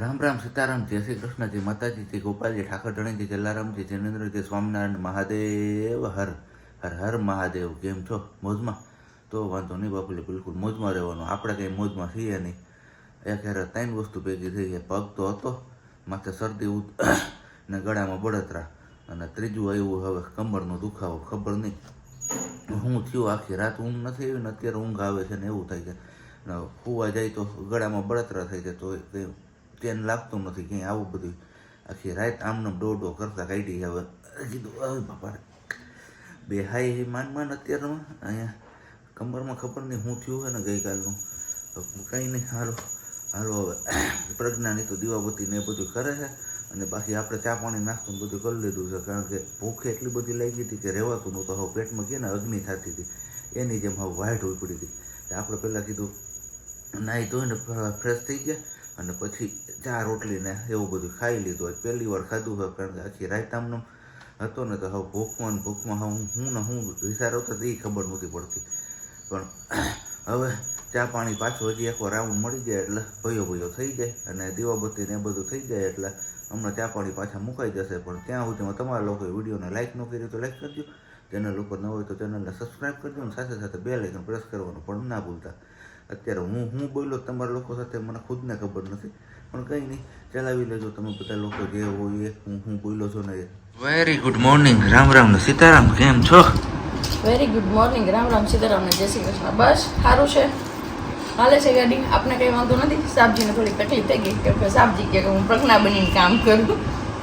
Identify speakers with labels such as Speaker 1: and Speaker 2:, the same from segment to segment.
Speaker 1: રામ રામ સીતારામ, જય શ્રી કૃષ્ણ, જય માતાજી, જય ગોપાલજી, ઠાકર ધણીજી જલારામજી જિનેન્દ્રજી સ્વામિનારાયણ, મહાદેવ, હર હર હર મહાદેવ, કેમ છો? મોજમાં? તો વાંધો નહીં બાપુલે બિલકુલ મોજમાં રહેવાનું. આપણે કંઈ મોજમાં છીએ નહીં. એક હેરે ત્રણ વસ્તુ ભેગી થઈ ગઈ પગ તો હતો, માથે શરદી ને ગળામાં બળતરા. અને ત્રીજું આવ્યું હવે કમરનો દુખાવો, ખબર નહીં. હું થયું આખી રાત ઊંઘ નથી આવી ને અત્યારે ઊંઘ આવે છે ને એવું થાય છે. ને ફૂવા જાય તો ગળામાં બળતરા થઈ જાય તો કંઈ ધ્યાન લાગતું નથી કંઈ આવું બધું. આખી રાત આમને ડોડો કરતા કાઢી હવે કીધું હવે બાપા બે હાઈ માન માન અત્યારમાં, અહીંયા કમરમાં ખબર નહીં શું થયું હોય ને ગઈકાલનું. કંઈ નહીં, હાલો હાલો હવે. પ્રજ્ઞાની તો દીવાબત્તી એ બધું કરે છે અને બાકી આપણે ચા પાણી નાખતું બધું કરી લીધું છે, કારણ કે ભૂખ એટલી બધી લાગી હતી કે રહેવાતું નહોતું. હવે પેટમાં કે ને અગ્નિ થતી હતી. એની જેમ હવે વાઇટ ઉપડી હતી. આપણે પહેલાં કીધું નાહી ધોઈને ફ્રેશ થઈ ગયા. અને પછી ચા રોટલીને એવું બધું ખાઈ લીધું હોય. પહેલી વાર ખાધું હોય, કારણ કે આખી રાત આમનો હતો ને, તો હવે ભૂખમાં ને ભૂખમાં હું હું ને હું વિચારો તો એ ખબર નહોતી પડતી. પણ હવે ચા પાણી પાછું હજી એકવાર રાઉન્ડ મળી જાય એટલે ભયો ભયો થઈ જાય અને દીવાબત્તી ને એ બધું થઈ જાય એટલે હમણાં ચા પાણી પાછા મુકાઈ જશે. પણ ત્યાં સુધીમાં તમારા લોકોએ વિડીયોને લાઇક ન કર્યું તો લાઇક કરજો. ચેનલ ઉપર ન હોય તો ચેનલને સબસ્ક્રાઈબ કરજો અને સાથે સાથે બે લાઇકન પ્રેસ કરવાનું પણ ના ભૂલતા. અત્યારે હું હું બોલ્યો તમારા લોકો સાથે મને ખુદને ખબર નથી પણ કંઈ નહીં ચલાવી લેજો તમે બધા લોકો જે હોય એ હું હું બોલ્યો છો ને very good morning Ram Ram ને સીતારામ કેમ છો?
Speaker 2: Very good morning Ram Ram Sitaram ને જય શ્રી કૃષ્ણ. બસ સારું છે? હાલે છે ગાડી? આપને કંઈ વાંધો નથી? સાબજીને થોડી તકલીફ થઈ ગઈ કે સાબજી કે હું પ્રજ્ઞા બનીને કામ કરું.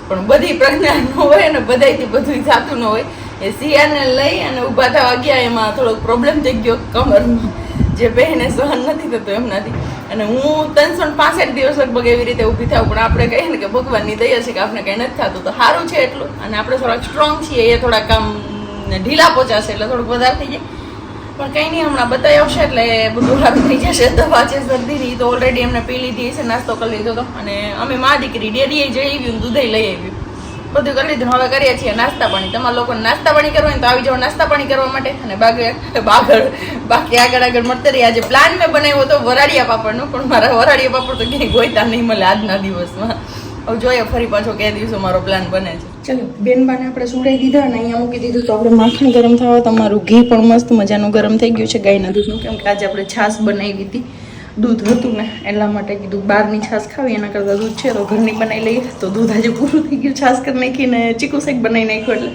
Speaker 2: પણ બધી પ્રજ્ઞા ન હોય અને બધાથી બધું થતું ન હોય. એ સિયાને લઈ અને ઊભા થવા ગયા એમાં થોડોક પ્રોબ્લેમ થઈ ગયો કમરમાં. જે બહેને સહન નથી થતો એમનાથી. અને હું ત્રણસો પાસઠ દિવસ લગભગ એવી રીતે ઊભી થાવ પણ આપણે કહીએ ને કે ભગવાનની દયા છે કે આપણે કંઈ નથી થતું, તો સારું છે એટલું. અને આપણે થોડાક સ્ટ્રોંગ છીએ, એ થોડાક આમ ઢીલા પહોંચાશે એટલે થોડુંક વધારે થઈ જાય. પણ કંઈ નહીં, હમણાં બતાવી આવશે, એટલે બધું સારું થઈ જશે. દવા છે, શરદીની, તો ઓલરેડી એમને પી લીધી છે, નાસ્તો કરી લીધો હતો. અને અમે મા દીકરી ડેરીએ જઈ આવ્યું દૂધે લઈ આવ્યું. બધું કરી લીધું. હવે કરીએ છીએ નાસ્તા પાણી. તમારા લોકોને નાસ્તા પાણી કરવા તો આવી જાઓ નાસ્તા પાણી કરવા માટે. અને બાગે બાગળ બાકી આગળ આગળ મળતે રહી આજે પ્લાન મેં બનાવ્યો હતો વરાળિયા પાપડનો, પણ મારા વરાળિયા પાપડ તો ક્યાંય ગોઈતા નહીં મળે આજના દિવસમાં. હવે જોઈએ ફરી પાછો કે દિવસો મારો પ્લાન બને છે. ચલો, બેનબાને આપણે સુડાઈ દીધા અને અહીંયા મૂકી દીધું તો આપણે માખણ ગરમ થવા, તમારું ઘી પણ મસ્ત મજાનું ગરમ થઈ ગયું છે ગાયના દૂધનું. કેમ કે આજે આપણે છાશ બનાવી હતી. દૂધ હતું ને, એટલા માટે કીધું બહારની છાશ ખાવી, એના કરતાં દૂધ છે તો ઘરની બનાવી લઈએ. તો દૂધ આજે પૂરું થઈ ગયું, છાશ કરી નાખીને ચીકુ શેક બનાવી નાખ્યું એટલે.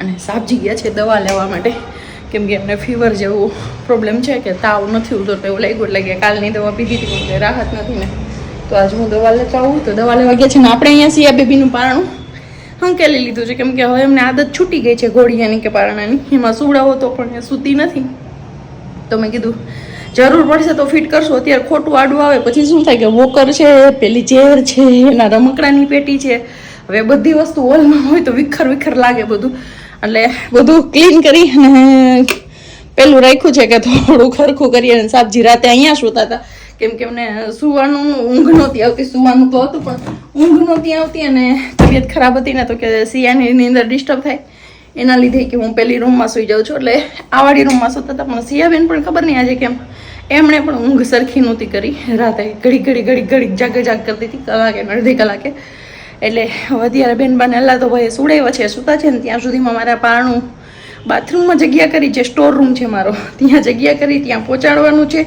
Speaker 2: અને સાબજી ગયા છે દવા લેવા માટે. કેમ કે એમને ફીવર જેવું પ્રોબ્લેમ છે કે તાવ નથી ઉતરતો એવું લાગ્યું, એટલે કે કાલની દવા પીધી હતી રાહત નથી ને. તો આજ હું દવા લેતા આવું, તો દવા લેવા ગયા છે ને આપણે અહીંયા સિયા બેબીનું પારણું. હંકેલી લીધું છે કેમ કે હવે એમને આદત છૂટી ગઈ છે ઘોડિયાની કે પારણાની. એમાં સુવડાવો તો પણ એ સૂતી નથી. તો મેં કીધું, જરૂર પડશે તો ફિટ કરશું. અત્યારે ખોટું આડું આવે, પછી શું થાય કે વોકર છે, પેલી ચેર છે, એના રમકડાની પેટી છે. હવે બધી વસ્તુ હોલમાં હોય તો વિખર વિખર લાગે બધું. એટલે બધું ક્લીન કરી અને પેલું રાખ્યું છે કે થોડું ખરખું કરીએ અને સાબજી રાતે અહીંયા સૂતા હતા. કેમ કે એમને સુવાનું ઊંઘ નહોતી આવતી, સુવાનું તો હતું પણ ઊંઘ નહોતી આવતી અને તબિયત ખરાબ હતી ને તો કે સિયાની અંદર ડિસ્ટર્બ થાય. એના લીધે કે હું પેલી રૂમમાં સૂઈ જાઉં છું. એટલે આવાડી રૂમમાં સૂતા હતા, પણ સિયાબેન પણ ખબર નહીં આજે કેમ. એમણે પણ ઊંઘ સરખી નહોતી કરી. રાતે ઘડી ઘડી ઘડી ઘડી જાગ જાગ કરતી હતી, કલાકે અડધી કલાકે. એટલે હવે અત્યારે બેન બાને અલ્લા તો ભાઈ સુડાવ્યા છે, સૂતા છે ને ત્યાં સુધીમાં મારા પારણું બાથરૂમમાં જગ્યા કરી છે સ્ટોર રૂમ છે મારો, ત્યાં જગ્યા કરી, ત્યાં પહોંચાડવાનું છે.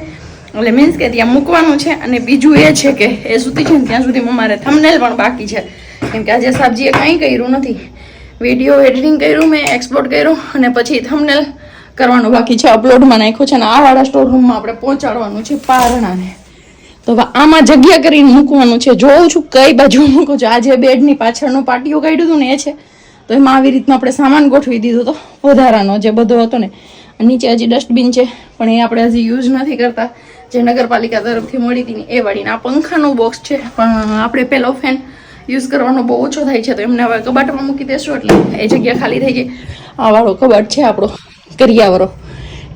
Speaker 2: એટલે મીન્સ કે ત્યાં મૂકવાનું છે અને બીજું એ છે કે એ સૂતી છે ને ત્યાં સુધીમાં મારે થમનેલ પણ બાકી છે. કેમ કે આજે સાબજીએ કાંઈ કર્યું નથી. વીડિયો એડિટિંગ કર્યું, મેં એક્સપોર્ટ કર્યું અને પછી થમનેલ કરવાનું બાકી છે. અપલોડમાં નાખ્યું છે અને આ વાળા સ્ટોર રૂમમાં આપણે પહોંચાડવાનું છે પારણાને. તો આમાં જગ્યા કરીને મૂકવાનું છે. જોઉં છું કઈ બાજુ મૂકું છું. આજે બેડની પાછળનું પાટિયું કાઢ્યું હતું ને એ છે. તો એમાં આવી રીતના આપણે સામાન ગોઠવી દીધો હતો વધારાનો જે બધો હતો ને નીચે હજી ડસ્ટબિન છે, પણ એ આપણે હજી યુઝ નથી કરતા. જે નગરપાલિકા તરફથી મળી હતી એ વાળીને આ પંખાનું બોક્સ છે, પણ આપણે પેલો ફેન યુઝ કરવાનો બહુ ઓછો થાય છે, તો એમને હવે કબાટમાં મૂકી દેશું એટલે એ જગ્યા ખાલી થઈ ગઈ. આ વાળો કબાટ છે આપણો કરિયાવાળો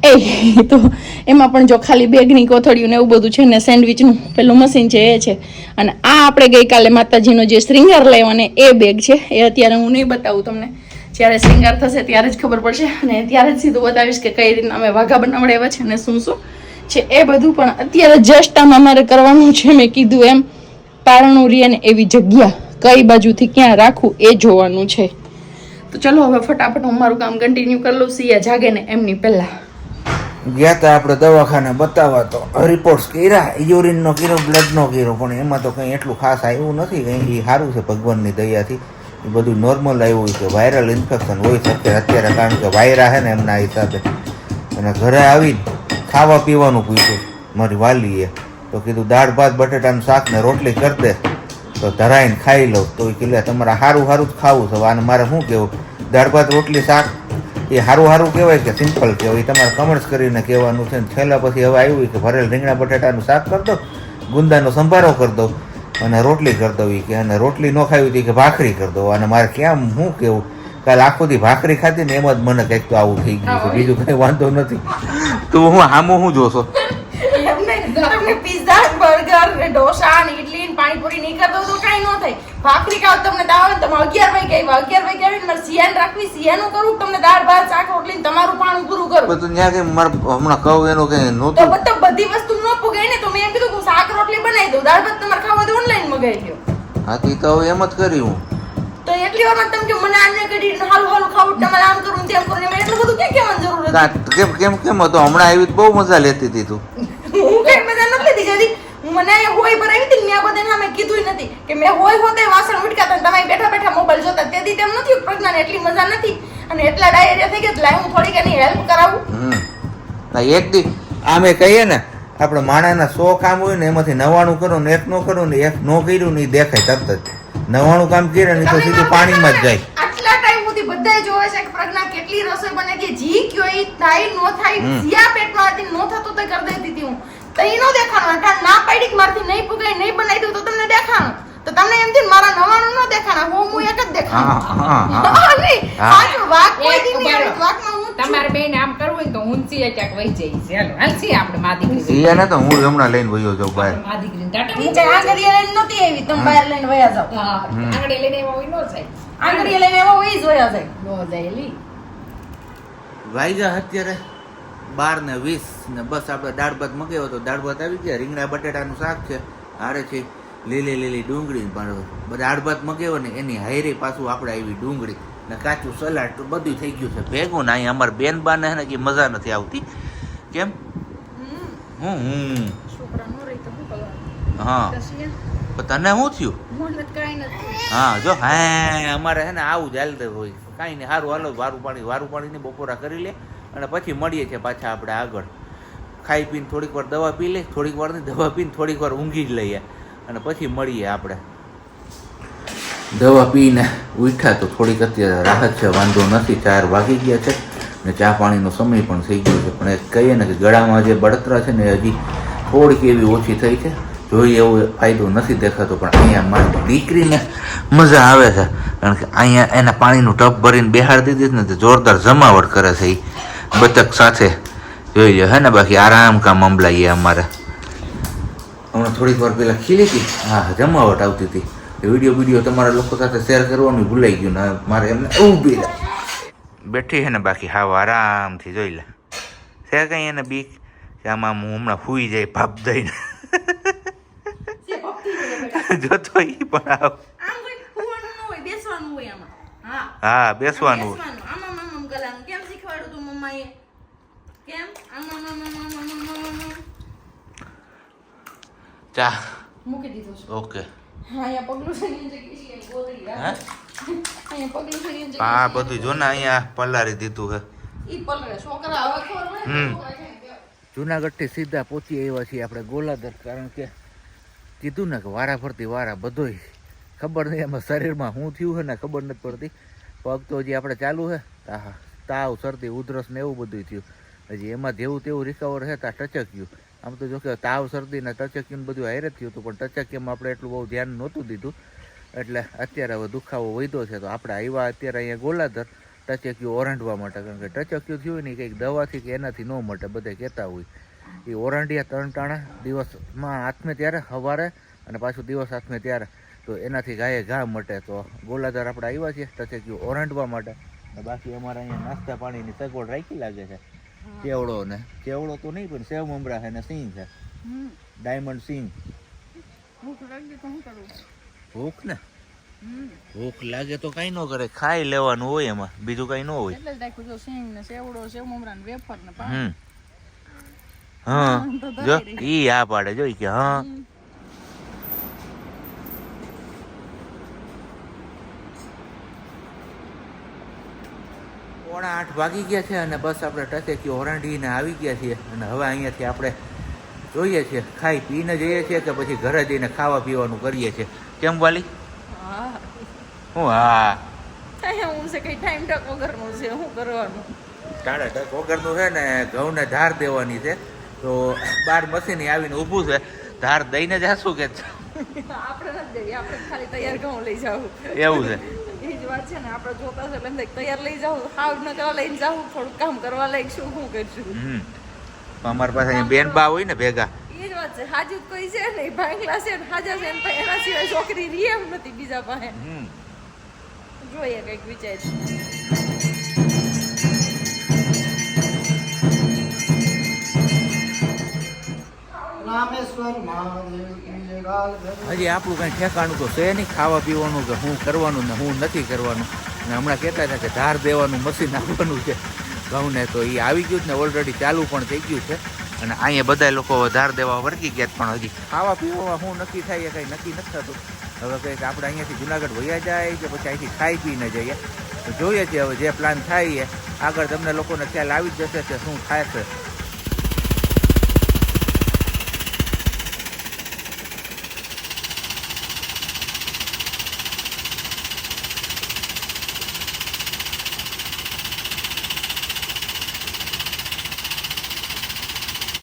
Speaker 2: એ તો એમાં પણ જો ખાલી બેગની કોથળીયું ને એવું બધું છે ને સેન્ડવિચનું પેલું મશીન છે, એ છે. અને આ આપણે ગઈકાલે માતાજીનો જે શ્રીંગાર લેવાને એ બેગ છે, એ અત્યારે હું નહીં બતાવું તમને. જ્યારે શ્રીંગાર થશે ત્યારે જ ખબર પડશે. અને ત્યારે જ સીધું બતાવીશ કે કઈ રીતના અમે વાઘા બનાવડાવ્યા છે અને શું શું છે એ બધું. પણ અત્યારે જસ્ટ આમ અમારે કરવાનું છે. મેં કીધું એમ, પારણું રે ને એવી જગ્યા કઈ બાજુથી ક્યાં રાખવું એ જોવાનું છે. તો ચલો હવે ફટાફટ હું મારું કામ કન્ટિન્યુ કરી લઉં. સિયા જાગે ને એમની પહેલાં.
Speaker 1: ગયા હતા આપણે દવાખાને બતાવવા તો રિપોર્ટ્સ કર્યા. યુરિનનો કર્યો બ્લડનો કર્યો. પણ એમાં તો કંઈ એટલું ખાસ આવ્યું નથી. કંઈ સારું છે ભગવાનની દયાથી. એ બધું નોર્મલ આવ્યું હોય છે. વાયરલ ઇન્ફેક્શન હોય શકે અત્યારે. કારણ કે વાયરા છે ને એમના હિસાબે. અને ઘરે આવીને ખાવા પીવાનું પૂછ્યું મારી વાલીએ. તો કીધું, દાળ, ભાત બટેટાનું શાક ને રોટલી કરી દે. તો ધરાઈને ખાઈ લઉં. તો એ કીધું તમારે સારું સારું જ ખાવું છે. આને મારે શું કહેવું? દાળ, ભાત, રોટલી, શાક. એ સારું સારું કહેવાય કે સિમ્પલ કહેવાય? એ તમારે કમેન્ટ્સ કરીને કહેવાનું છે ને. છેલ્લા પછી હવે આવ્યું કે ભરેલ રીંગણા, બટેટાનું શાક કરી દો. ગુંદાનો સંભારો કરી દો. અને રોટલી કરી દઉં કે અને રોટલી ન ખાવી હતી કે ભાખરી કરી દઉં. અને મારે કેમ શું કેવું? કાલે આખો દી ભાખરી ખાધી ને એમ જ મને કંઈક તો આવું થઈ ગયું છે. બીજું કંઈ વાંધો નથી. તો હું હામો હું જોશો?
Speaker 2: પિઝા બર્ગર ઢોસા ને ઇડલી ને પાણીપુરી નહીં કરતો તો કઈ ન થાય. ભાખરી ખાવ તમને દાવ ને તમે અગિયાર વાગે આવ્યા. અગિયાર વાગે આવીને મારે સિયાન રાખવી સિયાનું કરું તમને દાળ ભાત શાક રોટલી તમારું પાણી પૂરું કરું?
Speaker 1: બધું ત્યાં કઈ મારે હમણાં કહું એનું કઈ
Speaker 2: તો
Speaker 1: નહોતું
Speaker 2: બધા બધી વસ્તુ ન પુગાય ને તો મેં એમ કીધું કે શાક રોટલી બનાવી દઉં. દાળ ભાત તમારે ખાવા તો ઓનલાઈન મગાવી લ્યો.
Speaker 1: હાથી તો હવે એમ જ કરી હું.
Speaker 2: તો એટલી વાર તમે કે મને આને કરી હાલું હાલું ખાવું તમારે આમ કરું તેમ કરું ને મેં એટલું બધું કે કહેવાની જરૂર હતી?
Speaker 1: કેમ કેમ કેમ હતો? હમણાં આવી બહુ મજા લેતી હતી તું.
Speaker 2: હું કઈ મજા નથી લેતી જલ્દી મને હોય પર આવી હતી મેં બધાને સામે કીધું નથી કે મેં હોય હોતે વાસણ ઉટકાતા તમે બેઠા બેઠા મોબાઈલ જોતા તેથી તેમ નથી પ્રજ્ઞાને એટલી મજા નથી. અને એટલા ડાયરિયા થઈ ગયા લાઈ હું થોડીક એની હેલ્પ કરાવું.
Speaker 1: ના એક દી આમે કહીએ ને આપણે માણાના સો કામ હોય ને એમાંથી નવાણું કરો ને એક નો કરો ને એક નો કર્યું ને એ દેખાય તરત જ. નવાણું કામ કરે ને તો સીધું પાણીમાં જ જાય.
Speaker 2: આટલા ટાઈમ સુધી બધાય જોવે છે કે પ્રજ્ઞા કેટલી રસોઈ બને કે જી કયો એ થાય નો થાય. જ્યાં પેટમાં હતી નો થતું તો કરી દેતી હતી હું. તો નો દેખાણું. અટાણ ના પાડી કે મારથી નહીં પુગાય નહીં બનાવી દઉં તો તમને દેખાણું. તો તમને એમ થઈને મારા નવાણું ન દેખાણા હું હું એક જ
Speaker 1: હા
Speaker 2: દેખાણું
Speaker 1: હા હા.
Speaker 2: હા, નહીં. સાચું, વાંક કોઈ દી નહીં આવે. હું
Speaker 3: તમારે બેન આમ કરવું હોય તો હું ક્યાંક વહી જઈશ. ચાલો હાલ આપણે મા દીકરી
Speaker 1: સિયા ને તો હું હમણાં લઈને વયો જાઉં બહાર.
Speaker 3: મા દીકરીને ટાટા
Speaker 2: હું કઈ લઈને નહોતી આવી તમે બહાર લઈને વયા જાઓ.
Speaker 3: હા આંગળી લઈને એમાં હોય ન જાય.
Speaker 2: આંગળીએ લઈને એવા વહી જ વયા જાય.
Speaker 3: ન જાય લી.
Speaker 1: વાગ્યા અત્યારે બાર ને વીસ ને બસ આપણે દાળ ભાત મગાવ્યો તો દાળ ભાત આવી ગયા. રીંગણા બટેટાનું શાક છે. હારે છે લીલી લીલી ડુંગળી પણ દાળ ભાત મગાવ્યો ને એની હાયરી પાછું આપણે આવી ડુંગળી ને કાચું સલાડ તો બધું થઈ ગયું છે. ભેગું ને અહીંયા અમારે બેન બાને ને કે મજા નથી આવતી. કેમ? હું હું
Speaker 2: છોકરા તો
Speaker 1: હા તને શું થયું? હા જો હા અમારે હે ને આવું જ હાલતું હોય. કાંઈ નહીં સારું હાલો વારું પાણી વારું પાણીની બપોરા કરી લે. અને પછી મળીએ છીએ પાછા આપણે આગળ. ખાઈ પીને થોડીક વાર દવા પી લઈએ, થોડીક વારની દવા પીને થોડીક વાર ઊંઘી જ લઈએ. અને પછી મળીએ આપણે. દવા પીને ઉઠ્યા તો થોડીક અત્યારે રાહત છે, વાંધો નથી, ચાર વાગી ગયા છે. ને ચા પાણીનો સમય પણ થઈ ગયો છે, પણ કહીએ ને કે ગળામાં જે બળતરા છે ને હજી થોડીક એવી ઓછી થઈ છે. જોઈએ એવો ફાયદો નથી દેખાતો, પણ અહીંયા મારી દીકરીને મજા આવે છે. કારણ કે અહીંયા એના પાણીનું ટપ ભરીને બેહાડી દીધી ને, તો જોરદાર જમાવટ કરે છે એ બતક સાથે જોઈ લો હે ને બાકી આરામ કામ અંબલાઈએ અમારે. હમણાં થોડીક વાર પહેલાં ખીલી હતી. હા જમાવટ આવતી હતી. વીડિયો વીડિયો તમારા લોકો સાથે શેર કરવાનું ભૂલાઈ ગયું ને મારે એમને ઊભી લે બેઠી છે ને બાકી હાવ આરામથી જોઈ લે. છે કંઈ એને બીક? કે આમાં હું હમણાં ફૂઈ જાય ભાપ દઈને. જોતો ઈ પણ આવ.
Speaker 2: હોય બેસવાનું હોય
Speaker 1: ચા
Speaker 2: મૂકી દીધો છે.
Speaker 1: ઓકે.
Speaker 2: હા, એની
Speaker 1: બધું જો ને અહીંયા પલારી દીધું
Speaker 2: ને કે
Speaker 1: જુનાગઢથી સીધા પહોંચી આવ્યા છીએ આપણે ગોલાધર કારણ કે કીધું ને કે વારા ફરતી વારા બધોય. ખબર નહીં એમાં શરીરમાં શું થયું છે ને ખબર નથી પડતી. પગ તો હજી આપણે ચાલુ છે હા તાવ શરદી ઉધરસ ને એવું બધું થયું. હજી એમાં જેવું તેવું રિકવર છે ત્યાં ટચક્યું. આમ તો જોકે તાવ, શરદી ને ટચક્યું ને બધું હારે થયું હતું, પણ ટચકીમાં આપણે એટલું બહુ ધ્યાન નહોતું દીધું. એટલે અત્યારે હવે દુખાવો વધ્યો છે, તો આપણે આવ્યા અત્યારે અહીંયા ગોલાધર ટચકીઓ ઓરંડવા માટે, કારણ કે ટચકીઓ થયું ને કંઈક દવાથી કે એનાથી ન મટે, બધે કહેતા હોય. એ ઓરંડિયા ત્રણ ટાણા દિવસમાં હાથમે ત્યારે, સવારે અને પાછું દિવસ હાથમે ત્યારે. તો એનાથી ગાયે ઘા મટે, તો ગોલાધાર આપણે આવ્યા છીએ ટચક્યું ઓરંડવા માટે. બાકી અમારે અહીંયા નાસ્તા પાણીની સગવડ રાખી લાગે છે. કેવડો ને? કેવડો તો નહીં પણ સેવ મમરા છે ને સિંહ છે. ડાયમંડ સિંહ.
Speaker 2: ભૂખ
Speaker 1: ને? ભૂખ લાગે તો કઈ ન કરે ખાઈ લેવાનું હોય એમાં બીજું કઈ ન હોય.
Speaker 2: એટલે રાખ્યું જો સિંગ ને સેવડો સેવ મમરા ને વેફર ને
Speaker 1: હા જો ઈ આ પાડે જો કે હા. આઠ વાગી ગયા છે અને બસ આપણે ટકેકી ઓરાંડીને આવી ગયા છીએ. અને હવે અહીંયાથી આપણે જોઈએ છીએ ખાઈ પીને જઈએ છીએ કે પછી ઘરે જઈને ખાવા પીવાનું કરીએ છીએ. કેમ વાલી?
Speaker 2: હા.
Speaker 1: હું હા.
Speaker 2: છે કઈ ટાઈમ ટક વગરનું છે શું કરવાનું?
Speaker 1: ટાળા ટક વગરનું છે ને ઘઉંને ધાર દેવાની છે. તો બાર મશીન આવીને ઊભું છે. ધાર દઈને જાશું કે
Speaker 2: આપણે નથી દેવી આપણે ખાલી તૈયાર ઘઉં લઈ જાવું.
Speaker 1: એવું છે.
Speaker 2: વાત છે ને આપણે જોતા છે એટલે તૈયાર લઈ જાવ હાવ ન કરવા લઈને જાવ થોડુંક કામ કરવા લઈ શું શું કરશું?
Speaker 1: હમ. અમારી પાસે બેન બા હોય ને ભેગા.
Speaker 2: એ જ વાત છે હાજુ કોઈ છે ને ભાંગલા છે ને હાજા છે ને એના સિવાય છોકરી રહી એમ નથી બીજા પાસે.
Speaker 1: હમ.
Speaker 2: જોઈએ કંઈક વિચાર
Speaker 1: હજી આપણું કઈ ઠેકાણું તો છે નહીં, ખાવા પીવાનું કે હું કરવાનું ને હું નથી કરવાનું. ને હમણાં કહેતા હતા કે ધાર દેવાનું, મશીન આવવાનું છે. ઘઉંને તો એ આવી ગયું ને ઓલરેડી ચાલુ પણ થઈ ગયું છે. અને અહીંયા બધા લોકો ધાર દેવા વર્ગી ગયા પણ હજી. ખાવા પીવામાં શું નક્કી થાય કંઈ નક્કી નથી થતું. હવે કંઈક આપણે અહીંયાથી જુનાગઢ વયા જાય કે પછી અહીંથી ખાઈ પીને જઈએ. તો જોઈએ છીએ હવે જે પ્લાન થાય એ. આગળ તમને લોકોને ખ્યાલ આવી જ જશે કે શું થાય છે.